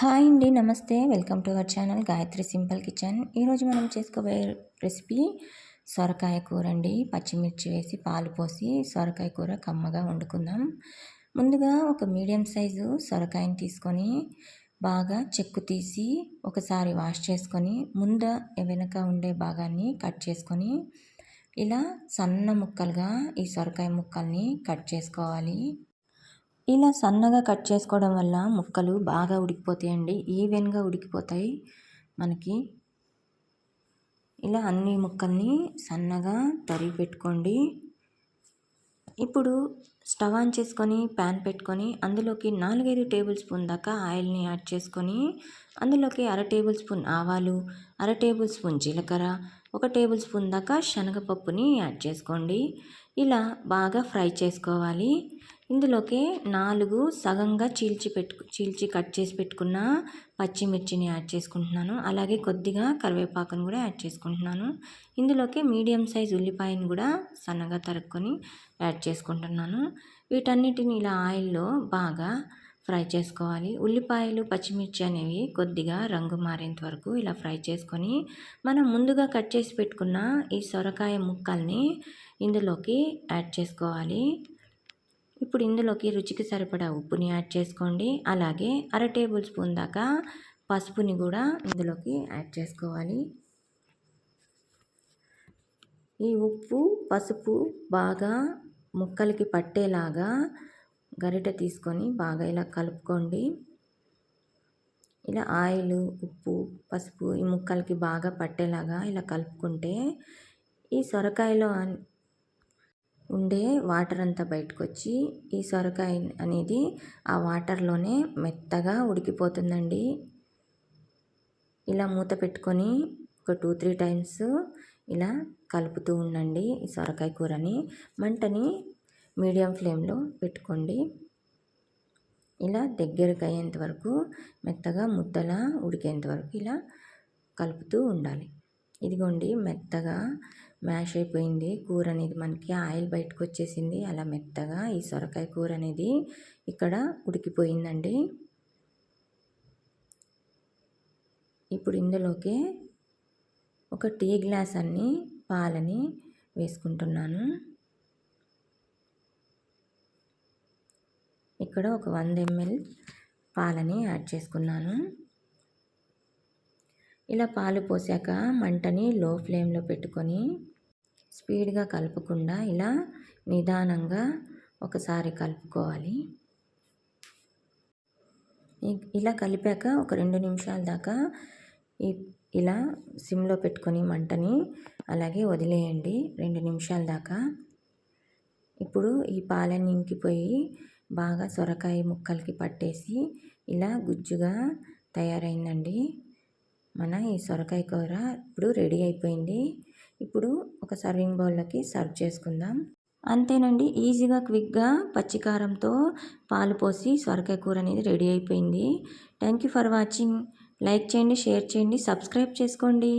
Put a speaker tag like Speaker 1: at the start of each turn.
Speaker 1: Hi అండి నమస్తే. Welcome to our channel Gayathri simple kitchen. ఈరోజు మనం చేసుకోబోయే రెసిపీ సొరకాయ కూర అండి. పచ్చిమిర్చి వేసి పాలు పోసి సొరకాయ కూర కమ్మగా వండుకుందాం. ముందుగా ఒక మీడియం సైజు సొరకాయని తీసుకొని బాగా చెక్కు తీసి ఒకసారి వాష్ చేసుకొని ముంద వెనక ఉండే భాగాన్ని కట్ చేసుకొని ఇలా సన్న ముక్కలుగా ఈ సొరకాయ ముక్కల్ని కట్ చేసుకోవాలి. ఇలా సన్నగా కట్ చేసుకోవడం వల్ల ముక్కలు బాగా ఉడికిపోతాయండి. ఈవెన్గా ఉడికిపోతాయి మనకి. ఇలా అన్ని ముక్కల్ని సన్నగా తరిగి పెట్టుకోండి. ఇప్పుడు స్టవ్ ఆన్ చేసుకొని ప్యాన్ పెట్టుకొని అందులోకి నాలుగైదు టేబుల్ స్పూన్ దాకా ఆయిల్ని యాడ్ చేసుకొని అందులోకి అర టేబుల్ స్పూన్ ఆవాలు అర టేబుల్ స్పూన్ జీలకర్ర ఒక టేబుల్ స్పూన్ దాకా శనగపప్పుని యాడ్ చేసుకోండి. ఇలా బాగా ఫ్రై చేసుకోవాలి. ఇందులోకి నాలుగు సగంగా చీల్చి పెట్టు చీల్చి కట్ చేసి పెట్టుకున్న పచ్చిమిర్చిని యాడ్ చేసుకుంటున్నాను. అలాగే కొద్దిగా కరివేపాకును కూడా యాడ్ చేసుకుంటున్నాను. ఇందులోకి మీడియం సైజ్ ఉల్లిపాయను కూడా సన్నగా తరుక్కొని యాడ్ చేసుకుంటున్నాను. వీటన్నిటిని ఇలా ఆయిల్లో బాగా ఫ్రై చేసుకోవాలి. ఉల్లిపాయలు పచ్చిమిర్చి అనేవి కొద్దిగా రంగు మారేంత వరకు ఇలా ఫ్రై చేసుకొని మనం ముందుగా కట్ చేసి పెట్టుకున్న ఈ సొరకాయ ముక్కల్ని ఇందులోకి యాడ్ చేసుకోవాలి. ఇప్పుడు ఇందులోకి రుచికి సరిపడా ఉప్పుని యాడ్ చేసుకోండి. అలాగే అర టేబుల్ స్పూన్ దాకా పసుపుని కూడా ఇందులోకి యాడ్ చేసుకోవాలి. ఈ ఉప్పు పసుపు బాగా ముక్కలకి పట్టేలాగా గరిట తీసుకొని బాగా ఇలా కలుపుకోండి. ఇలా ఆయిల్ ఉప్పు పసుపు ఈ ముక్కలకి బాగా పట్టేలాగా ఇలా కలుపుకుంటే ఈ సొరకాయలో ఉండే వాటర్ అంతా బయటకు వచ్చి ఈ సొరకాయ అనేది ఆ వాటర్లోనే మెత్తగా ఉడికిపోతుందండి. ఇలా మూత పెట్టుకొని ఒక టూ త్రీ టైమ్స్ ఇలా కలుపుతూ ఉండండి ఈ సొరకాయ కూరని. మంటని మీడియం ఫ్లేమ్లో పెట్టుకోండి. ఇలా దగ్గరకు అయ్యేంత వరకు మెత్తగా ముద్దలా ఉడికేంత వరకు ఇలా కలుపుతూ ఉండాలి. ఇదిగోండి మెత్తగా మ్యాష్ అయిపోయింది. కూర అనేది మనకి ఆయిల్ బయటకు వచ్చేసింది. అలా మెత్తగా ఈ సొరకాయ కూర అనేది ఇక్కడ ఉడికిపోయిందండి. ఇప్పుడు ఇందులోకి ఒక టీ గ్లాస్ అన్ని పాలని వేసుకుంటున్నాను. ఇక్కడ ఒక వంద ఎంఎల్ పాలని యాడ్ చేసుకున్నాను. ఇలా పాలు పోసాక మంటని లో ఫ్లేమ్లో పెట్టుకొని స్పీడ్గా కలపకుండా ఇలా నిదానంగా ఒకసారి కలుపుకోవాలి. ఇలా కలిపాక ఒక రెండు నిమిషాల దాకా ఈ ఇలా సిమ్లో పెట్టుకొని మంటని అలాగే వదిలేయండి. రెండు నిమిషాల దాకా. ఇప్పుడు ఈ పాలన్నీ ఇంకిపోయి బాగా సొరకాయ ముక్కలకి పట్టేసి ఇలా గుజ్జుగా తయారైందండి. మన ఈ సొరకాయ కూర ఇప్పుడు రెడీ అయిపోయింది. ఇప్పుడు ఒక సర్వింగ్ బౌల్లోకి సర్వ్ చేసుకుందాం. అంతేనండి ఈజీగా క్విక్గా పచ్చికారంతో పాలు పోసి సొరకాయ కూర అనేది రెడీ అయిపోయింది. Thank you for watching. Like చేయండి షేర్ చేయండి సబ్స్క్రైబ్ చేసుకోండి.